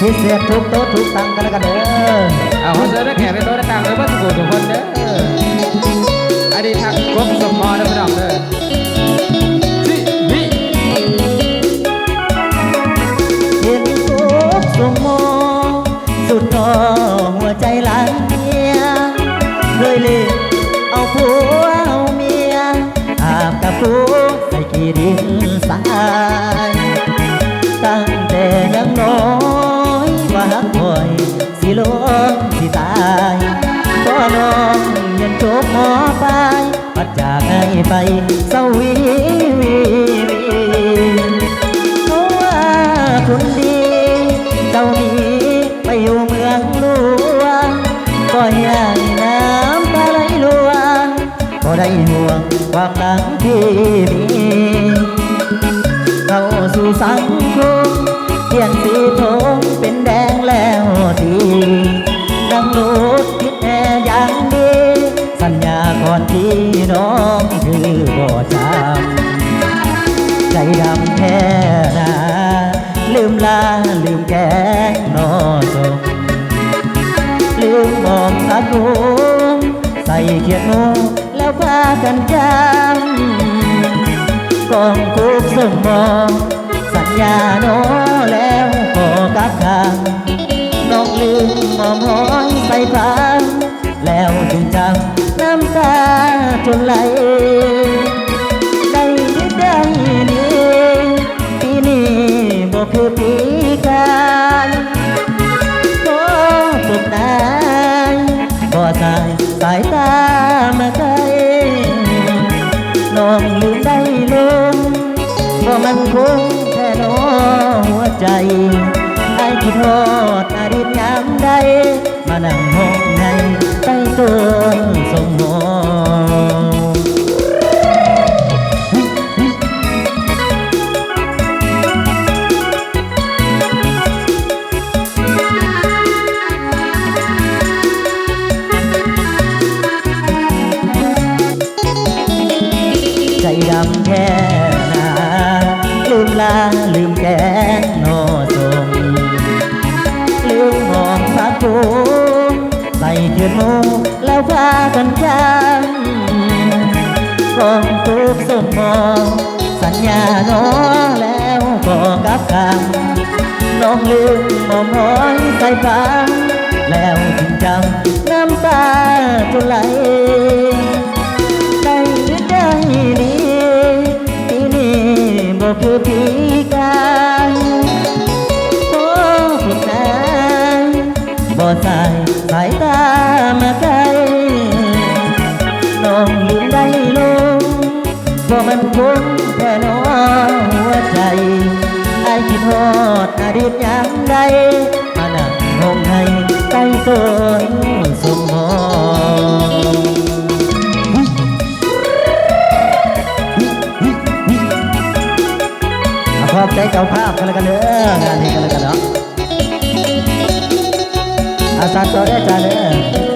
พิเศษทุกโต๊ะทุกตังกันแล้วกันเด้อเอาขอเชิญนักแขกในโต๊ะต่างเลยว่าสุขุมทุกคนเด้ออดีตทักกบสมมอเด้อพี่น้องเด้อสิวิเห็นทุกสมองสุดต่อหัวใจหลายเมียเลยเลยเอาผัวเอาเมียอาบกับผัวใส่กีดิน ลมสิตายก็น้องยังจบหมอไปปัดจากให้ไปเศร้าวีวีวีเพราะว่าคนดีเจ้าหนี้ไปอยู่เมืองหลวงก็ให้น้ำตาไหลลวงก็ได้ห่วงความหลังที่มีเข้าสู่สังคมเปลี่ยนสีผมเป็นแดง ดังลูกคิดแน่อย่างดี สัญญาก่อนที่น้องคือบ่จำใจดำแท้นาลืมลาลืมแกงนอสมลืมมองตาคุมใส่เขียนงูแล้วพากันจำกองคุกสมองสัญญาโนแล้วก็กลับทางน้องลืมมอมหอย ใส่ฟังแล้วจึงจำน้ำตาจนไหลได้ยึดได้นี้ปีนี้บ่คือปีกายก็ตกได้บ่สายสายตามาไกลน้องลืมได้ลงว่ามันคงแค่น้อหัวใจไอ้คิดทอดอดีตยามใด มานั่งห้องในใต้ต้นสมมองใจดำ ใส่เทียนหมูแล้วพากันจำกองทุกสมมองสัญญาโนองแล้วก็กับคำน้องลืมมอมหอยใส่ฟังแล้วจึงจำน้ำตาจะไหล บ่สายสายตามาไกลน้องลืมได้ลงว่มันคงแค่น้อหัวใจไอ้คิดฮอดอดีตยามใดมานั่งห้องให้ใต้ต้นสมมอขอบใจเจ้าภาพกันแล้วกันเด้องานนี้กันแล้วกันเนาะ อาจารย์ตัวได้จ้าเด้อ